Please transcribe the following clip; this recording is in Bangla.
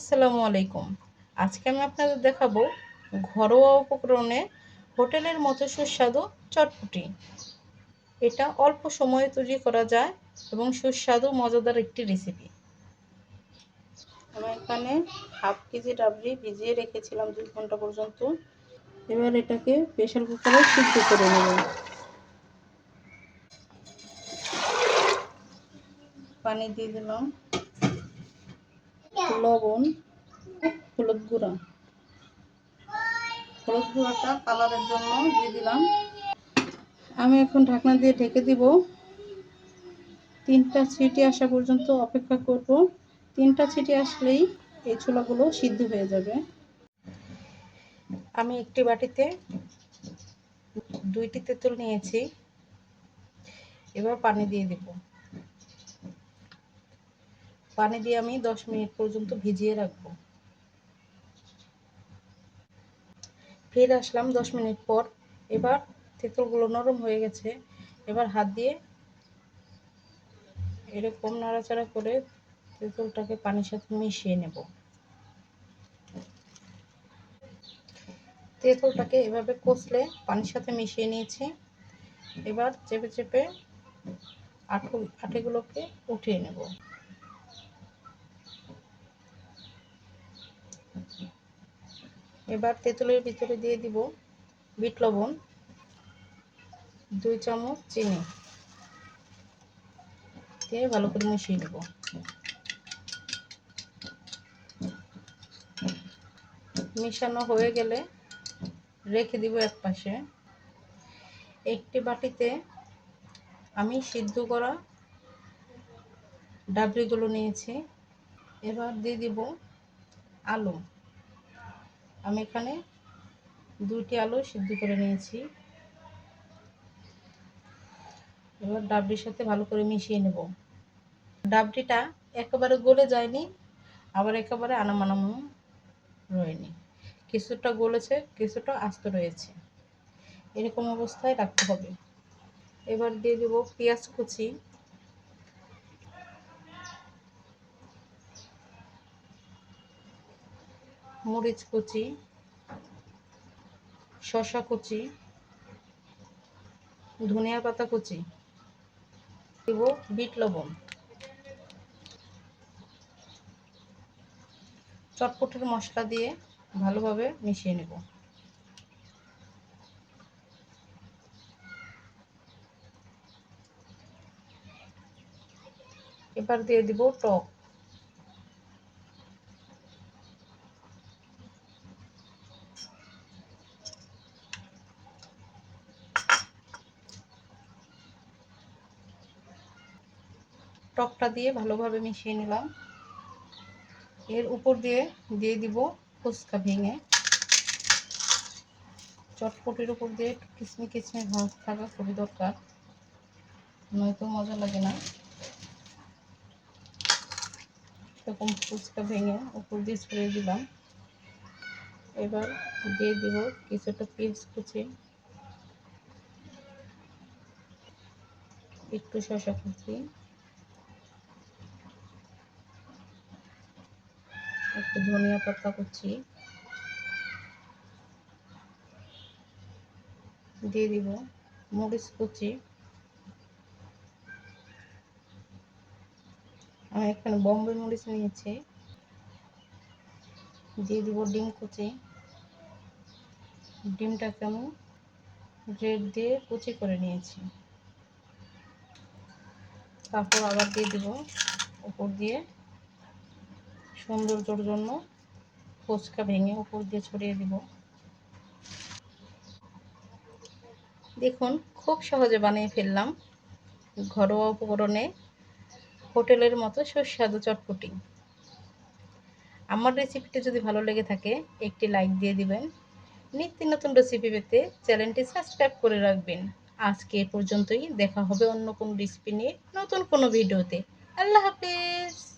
আসসালামু আলাইকুম। আজকে আমি আপনাদের দেখাবো ঘরোয়া উপকরণে হোটেলের মতো সুস্বাদু চটপটি। এটা অল্প সময়ে তৈরি করা যায় এবং সুস্বাদু, মজাদার একটি রেসিপি আমি এখানে হাফ কেজি ডাবলি ভিজিয়ে রেখেছিলাম দুই ঘণ্টা পর্যন্ত। এবার এটাকে প্রেশার কুকারে সিদ্ধ করে নেব। পানি দিয়ে দিলাম। লবণ হলুদ গুঁড়া। হলুদ গুঁড়াটা কালারের জন্য দিয়ে দিলাম। আমি এখন ঢাকনা দিয়ে ঢেকে দিব। তিনটা ছিটি আসা পর্যন্ত অপেক্ষা করব। তিনটা ছিটি আসলেই এই ছোলাগুলো সিদ্ধ হয়ে যাবে। আমি একটি বাটিতে দুইটি তেঁতুল নিয়েছি। এবার পানি দিয়ে দেবো। পানি দিয়ে আমি দশ মিনিট পর্যন্ত ভিজিয়ে রাখব। ফিরে আসলাম দশ মিনিট পর। এবার তেঁতুলগুলো নরম হয়ে গেছে। এবার হাত দিয়ে এরকম নাড়াচাড়া করে তেঁতুলটাকে পানির সাথে মিশিয়ে নেব। তেঁতুলটাকে এভাবে কষলে পানির সাথে মিশিয়ে নিয়েছি। এবার চেপে চেপে আঠু আটিগুলোকে উঠিয়ে নেব। এবার তেঁতুলের ভিতরে দিয়ে দিব বিট লবণ, দুই চামচ চিনি। দিয়ে ভালো করে মিশিয়ে নেব। মিশানো হয়ে গেলে রেখে দিব এক পাশে। একটি বাটিতে আমি সিদ্ধ করা ডাবলিগুলো নিয়েছি। এবার দিয়ে দিব আলু। আমি এখানে দুইটি আলু সিদ্ধ করে নিয়েছি। এবার ডাবটির সাথে ভালো করে মিশিয়ে নেব। ডাবটিটা একেবারে গলে যায়নি, আবার একেবারে আনামানামো রয়নি। কিছুটা গলেছে, কিছুটা আস্ত রয়েছে। এরকম অবস্থায় রাখতে হবে। এবার দিয়ে দেব পেঁয়াজ কুচি। মরিচ কুচি শশা কুচি, ধনিয়া পাতা কুচি, দেব বিট লবণ। চটপটের মশলা দিয়ে ভালোভাবে মিশিয়ে নেব। এবার দিয়ে দিব টক। টকটা দিয়ে ভালোভাবে মিশিয়ে নিলাম। এর উপর দিয়ে দিয়ে দিব ফুচকা ভেঙে। চটপটির উপর দিয়ে কিচমি কিচমি ভাঁজ থাকা খুবই দরকার। নয়তো মজা লাগে না। এরকম ফুচকা ভেঙে উপর দিয়ে ছড়িয়ে দিলাম। এবার দিয়ে দিব কিছুটা পিস কুচি। একটু শশা কুচি। একটু ধনিয়া পাতা কুচি। দিয়ে দিব মরিচ কুচি। আমি এখানে বম্বে মরিচ নিয়েছি। দিয়ে দিব ডিম কুচি। ডিমটাকে আমি ব্রেড দিয়ে কুচি করে নিয়েছি। তারপর আবার দিয়ে দিব উপর দিয়ে সৌন্দর্যর জন্য ফুচকা ভেঙে উপর দিয়ে ছড়িয়ে দিব। দেখুন, খুব সহজে বানিয়ে ফেললাম ঘরোয়া উপকরণে হোটেলের মতো সুস্বাদু চটপটি। আমার রেসিপিটি যদি ভালো লেগে থাকে, একটি লাইক দিয়ে দিবেন। নিত্য নতুন রেসিপি পেতে চ্যানেলটি সাবস্ক্রাইব করে রাখবেন। আজকে এ পর্যন্তই। দেখা হবে অন্য কোনো রেসিপি নিয়ে নতুন কোনো ভিডিওতে। আল্লাহ হাফিজ।